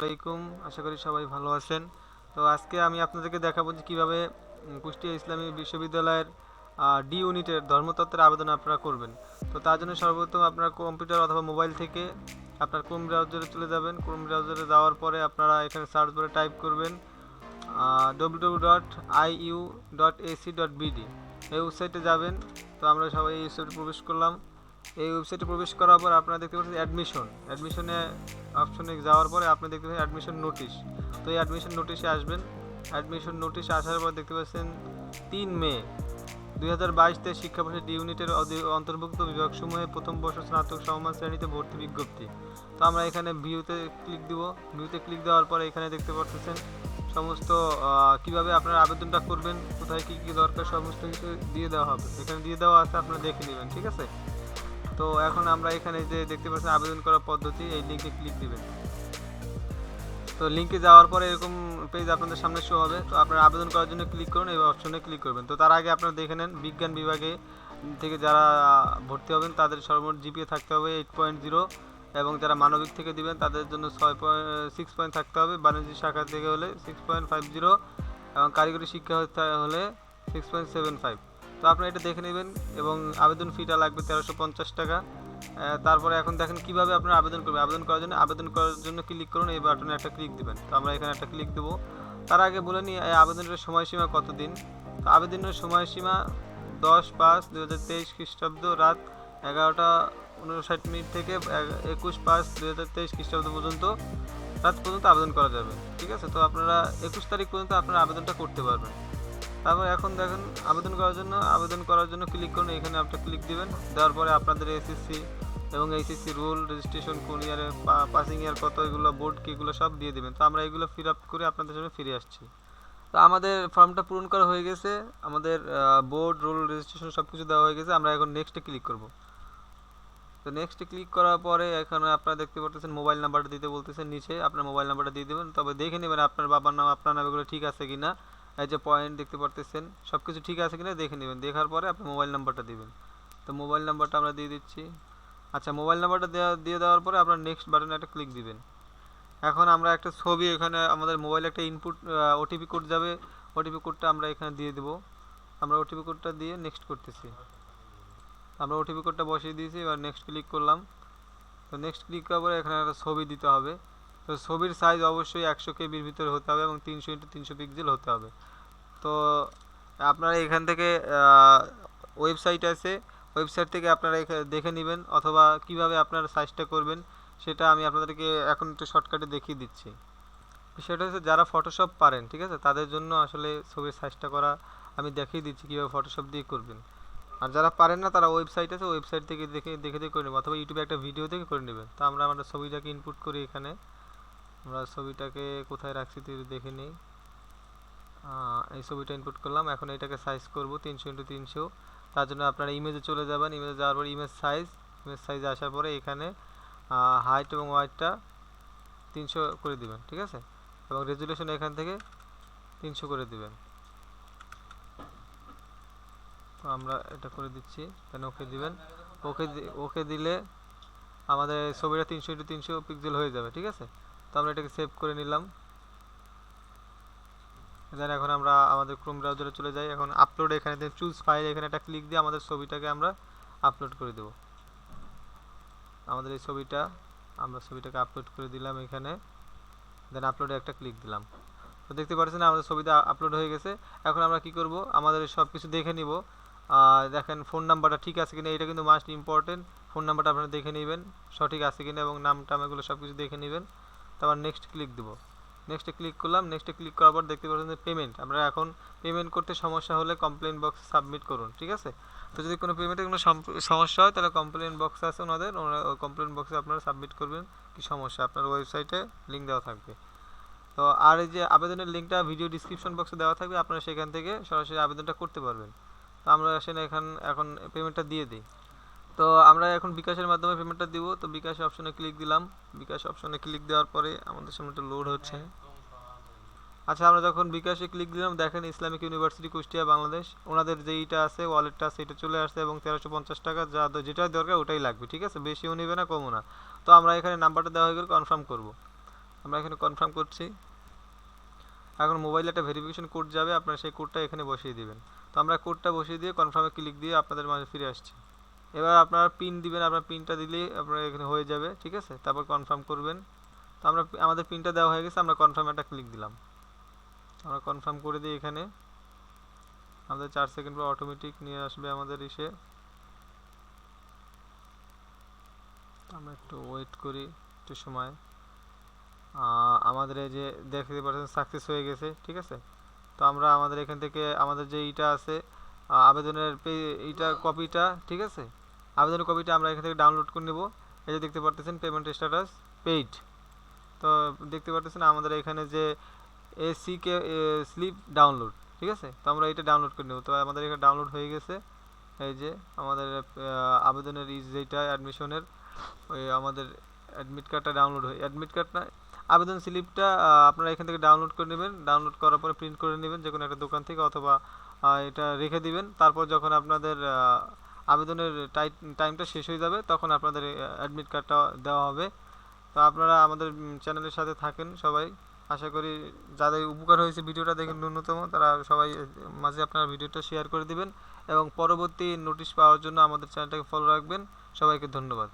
আলাইকুম, আশা করি সবাই ভালো আছেন। তো আজকে আমি আপনাদেরকে দেখাবো যে কীভাবে কুষ্টিয়া ইসলামী বিশ্ববিদ্যালয়ের ডি ইউনিটের ধর্মতত্ত্বের আবেদন আপনারা করবেন। তো তার জন্য সর্বপ্রথম আপনার কম্পিউটার অথবা মোবাইল থেকে আপনার ক্রোম ব্রাউজারে চলে যাবেন। ক্রোম ব্রাউজারে যাওয়ার পরে আপনারা এখানে সার্চ করে টাইপ করবেন W dot I U dot AC dot BD এই ওয়েবসাইটে যাবেন, তো আমরা সবাই এই ওয়েবসাইটে প্রবেশ করলাম। এই ওয়েবসাইটে প্রবেশ করার পর আপনারা দেখতে পাচ্ছেন অ্যাডমিশন অ্যাডমিশনে অপশনে যাওয়ার পরে আপনি দেখতে পাচ্ছেন অ্যাডমিশন নোটিশ তো এই অ্যাডমিশন নোটিশে আসবেন। অ্যাডমিশন নোটিশে আসার পর দেখতে পাচ্ছেন তিন মে, দুই হাজার বাইশতে শিক্ষাবর্ষে ডি ইউনিটের অন্তর্ভুক্ত বিভাগসমূহে প্রথম বর্ষ স্নাতক সমমান শ্রেণীতে ভর্তি বিজ্ঞপ্তি। তো আমরা এখানে ভিউতে ক্লিক দিব। ভিউতে ক্লিক দেওয়ার পরে এখানে দেখতে পাচ্ছেন সমস্ত কীভাবে আপনারা আবেদনটা করবেন, কোথায় কী কী দরকার, সমস্ত কিছু দিয়ে দেওয়া হবে। এখানে দিয়ে দেওয়া আছে, আপনারা দেখে নেবেন, ঠিক আছে? তো এখন আমরা এখানে যে দেখতে পাচ্ছেন আবেদন করার পদ্ধতি, এই লিঙ্কে ক্লিক দিবেন। তো লিঙ্কে যাওয়ার পরে এরকম পেজ আপনাদের সামনে শো হবে। তো আপনারা আবেদন করার জন্য ক্লিক করুন, এই অপশনে ক্লিক করবেন। তো তার আগে আপনারা দেখে নেন, বিজ্ঞান বিভাগে থেকে যারা ভর্তি হবেন, তাদের সর্বমোট জিপিএ থাকতে হবে এইট পয়েন্ট জিরো এবং যারা মানবিক থেকে দিবেন, তাদের জন্য ছয় পয়েন্ট সিক্স পয়েন্ট থাকতে হবে। বাণিজ্য শাখা থেকে হলে সিক্স পয়েন্ট ফাইভ জিরো এবং কারিগরি শিক্ষা হলে সিক্স পয়েন্ট সেভেন ফাইভ তো আপনারা এটা দেখে নেবেন এবং আবেদন ফিটা লাগবে তেরোশো পঞ্চাশ টাকা। তারপরে এখন দেখেন কীভাবে আপনারা আবেদন করবেন। আবেদন করার জন্য আবেদন করার জন্য ক্লিক করুন, এই বাটনে একটা ক্লিক দেবেন। তো আমরা এখানে একটা ক্লিক দেবো। তার আগে বলে নিই আবেদনের সময়সীমা কতদিন তো আবেদনের সময়সীমা দশ পাঁচ দু হাজার তেইশ খ্রিস্টাব্দ রাত এগারোটা উনষাট মিনিট থেকে একুশ পাঁচ দু হাজার তেইশ খ্রিস্টাব্দ পর্যন্ত। রাত পর্যন্ত আবেদন করা যাবে। ঠিক আছে? তো আপনারা একুশ তারিখ পর্যন্ত আপনারা আবেদনটা করতে পারবেন। তারপর এখন দেখেন আবেদন করার জন্য, আবেদন করার জন্য ক্লিক করুন, এখানে আপনি ক্লিক দিবেন। দেওয়ার পরে আপনাদের এসএসসি এবং এইচএসসি রুল রেজিস্ট্রেশন কোন ইয়ারে পাসিং ইয়ার কত, এগুলো বোর্ড কি এগুলো সব দিয়ে দিবেন। তো আমরা এগুলো ফিল আপ করে আপনাদের সামনে ফিরে আসছি। তো আমাদের ফর্মটা পূরণ করা হয়ে গেছে। আমাদের বোর্ড রুল রেজিস্ট্রেশন সব কিছু দেওয়া হয়ে গেছে। আমরা এখন নেক্সটে ক্লিক করব। তো নেক্সটে ক্লিক করার পরে এখানে আপনারা দেখতে পাচ্ছেন মোবাইল নাম্বারটা দিতে বলতেছেন নিচে। আপনার মোবাইল নাম্বারটা দিয়ে দেবেন। তবে দেখে নেবেন আপনার বাবার নাম, আপনার নাম এগুলো ঠিক আছে কিনা। এই যে পয়েন্ট দেখতে পারতেছেন সব কিছু ঠিক আছে কিনা দেখে নেবেন। দেখার পরে আপনি মোবাইল নাম্বারটা দিবেন। তো মোবাইল নাম্বারটা আমরা দিয়ে দিচ্ছি। আচ্ছা মোবাইল নাম্বারটা দেওয়া দিয়ে দেওয়ার পরে আপনার নেক্সট বাটনে একটা ক্লিক দিবেন। এখন আমরা একটা ছবি এখানে, আমাদের মোবাইলে একটা ইনপুট ওটিপি কোড যাবে। ওটিপি কোডটা আমরা এখানে দিয়ে দেবো। আমরা ওটিপি কোডটা দিয়ে নেক্সট করতেছি। আমরা ওটিপি কোডটা বসিয়ে দিয়েছি, এবার নেক্সট ক্লিক করলাম। তো নেক্সট ক্লিক করার পরে এখানে একটা ছবি দিতে হবে। তো ছবির সাইজ অবশ্যই একশো কেবির ভিতরে হতে হবে এবং তিনশো ইন্টু তিনশো পিক্সেল হতে হবে। তো আপনারা এখান থেকে ওয়েবসাইট আছে ওয়েবসাইট থেকে আপনারা দেখে নেবেন অথবা কীভাবে আপনারা সাইজটা করবেন সেটা আমি আপনাদেরকে এখন একটু শর্টকাটে দেখিয়ে দিচ্ছি। বিষয়টা হচ্ছে যারা ফটোশপ পারেন, ঠিক আছে? তাদের জন্য আসলে ছবির সাইজটা করা আমি দেখিয়ে দিচ্ছি কীভাবে ফটোশপ দিয়ে করবেন। আর যারা পারেন না, তারা ওয়েবসাইট আছে ওয়েবসাইট থেকে দেখে দেখে দেখে করে নেবেন অথবা ইউটিউবে একটা ভিডিও দেখে করে নেবেন। তো আমরা আমাদের ছবিটাকে ইনপুট করি এখানে। আমরা ছবিটাকে কোথায় রাখছি দেখে নিই। এই ছবিটা ইনপুট করলাম। এখন এটাকে সাইজ করব তিনশো ইন্টু তিনশো। তার জন্য আপনারা ইমেজে চলে যাবেন। ইমেজে যাওয়ার পর ইমেজ সাইজ ইমেজ সাইজে আসার পরে এখানে হাইট এবং ওয়াইটটা তিনশো করে দিবেন, ঠিক আছে? এবং রেজুলেশন এখান থেকে তিনশো করে দিবেন। তো আমরা এটা করে দিচ্ছি। দেন ওকে দিবেন। ওকে ওকে দিলে আমাদের ছবিটা তিনশো ইন্টু তিনশো পিক্সেল হয়ে যাবে, ঠিক আছে? তো আমরা এটাকে সেভ করে নিলাম। দেন এখন আমরা আমাদের ক্রোম ব্রাউজারে চলে যাই। এখন আপলোড এখানে দেন চুজ ফাইল এখানে একটা ক্লিক দিয়ে আমাদের ছবিটাকে আমরা আপলোড করে দেব। আমাদের এই ছবিটা, আমরা ছবিটাকে আপলোড করে দিলাম এখানে। দেন আপলোডে একটা ক্লিক দিলাম। তো দেখতে পাচ্ছেন আমাদের ছবিটা আপলোড হয়ে গেছে। এখন আমরা কি করব? আমাদের সব কিছু দেখে নিব। দেখেন ফোন নাম্বারটা ঠিক আছে কিনা, এটা কিন্তু মাস্ট ইম্পর্টেন্ট ফোন নাম্বারটা আপনারা দেখে নেবেন। সঠিক আছে কিনা এবং নাম টাম এগুলো সব কিছু দেখে নেবেন। তারপর নেক্সট ক্লিক দেবো। নেক্সটে ক্লিক করলাম। নেক্সটে ক্লিক করার পর দেখতে পাচ্ছেন যে পেমেন্ট আমরা এখন পেমেন্ট করতে সমস্যা হলে কমপ্লেন বক্সে সাবমিট করুন, ঠিক আছে? তো যদি কোনো পেমেন্টে কোনো সমস্যা হয়, তাহলে কমপ্লেন বক্স আছে ওনাদের। ওনারা কমপ্লেন বক্সে আপনারা সাবমিট করবেন। কি সমস্যা? আপনার ওয়েবসাইটে লিঙ্ক দেওয়া থাকবে। তো আর এই যে আবেদনের লিঙ্কটা ভিডিও ডিসক্রিপশন বক্সে দেওয়া থাকবে, আপনারা সেখান থেকে সরাসরি আবেদনটা করতে পারবেন। তো আমরা আসেন এখন এখন পেমেন্টটা দিয়ে দিই। তো আমরা এখন বিকাশের মাধ্যমে পেমেন্টটা দিব। তো বিকাশ অপশনে ক্লিক দিলাম। বিকাশ অপশনে ক্লিক দেওয়ার পরে আমাদের সামনে একটা লোড হচ্ছে। আচ্ছা আমরা যখন বিকাশে ক্লিক দিলাম, দেখেন ইসলামিক ইউনিভার্সিটি কুষ্টিয়া, বাংলাদেশ। ওনাদের যেইটা আছে ওয়ালেটটা আছে, এটা চলে আসছে এবং তেরোশো পঞ্চাশ টাকা যা যেটাই দরকার ওটাই লাগবে, ঠিক আছে? বেশিও নেবে না, কমও না। তো আমরা এখানে নাম্বারটা দেওয়া হয়ে গেলে কনফার্ম করব। আমরা এখানে কনফার্ম করছি। এখন মোবাইলে একটা ভেরিফিকেশন কোড যাবে, আপনারা সেই কোডটা এখানে বসিয়ে দেবেন। তো আমরা কোডটা বসিয়ে দিয়ে কনফার্মে ক্লিক দিয়ে আপনাদের মাঝে ফিরে আসছি। এবার আপনারা পিন দিবেন, আপনার পিনটা দিলেই আপনার এখানে হয়ে যাবে, ঠিক আছে? তারপর কনফার্ম করবেন। তো আমরা, আমাদের পিনটা দেওয়া হয়ে গেছে, আমরা কনফার্ম একটা ক্লিক দিলাম। আমরা কনফার্ম করে দিই এখানে। আমাদের চার সেকেন্ড পর অটোমেটিক নিয়ে আসবে আমাদের ইসে আমরা একটু ওয়েট করি একটু সময়। আমাদের এই যে দেখতে পাচ্ছেন সাকসেস হয়ে গেছে, ঠিক আছে? তো আমরা আমাদের এখান থেকে, আমাদের যে ইটা আছে আবেদনের পে- এইটা কপিটা ঠিক আছে? আবেদনের কপিটা আমরা এখান থেকে ডাউনলোড করে নেব। এই যে দেখতে পারতেছেন পেমেন্ট স্ট্যাটাস পেইড তো দেখতে পারতেছেন আমাদের এখানে যে এসি কে স্লিপ ডাউনলোড ঠিক আছে? তো আমরা এটা ডাউনলোড করে নেব। তো আমাদের এখানে ডাউনলোড হয়ে গেছে। এই যে আমাদের আবেদনের ইজ যেটা অ্যাডমিশনের ওই আমাদের অ্যাডমিট কার্ডটা ডাউনলোড হয়ে অ্যাডমিট কার্ড না, আবেদন স্লিপটা আপনারা এখান থেকে ডাউনলোড করে নেবেন। ডাউনলোড করার পরে প্রিন্ট করে নেবেন যে কোনো একটা দোকান থেকে অথবা এটা রেখে দিবেন। তারপর যখন আপনাদের আবেদনের টাইমটা শেষ হয়ে যাবে, তখন আপনাদের অ্যাডমিট কার্ডটা দেওয়া হবে। তো আপনারা আমাদের চ্যানেলের সাথে থাকেন সবাই। আশা করি যাদের উপকার হয়েছে ভিডিওটা দেখেন ন্যূনতম, তারা সবাই মাঝে আপনারা ভিডিওটা শেয়ার করে দিবেন এবং পরবর্তী নোটিশ পাওয়ার জন্য আমাদের চ্যানেলটাকে ফলো রাখবেন। সবাইকে ধন্যবাদ।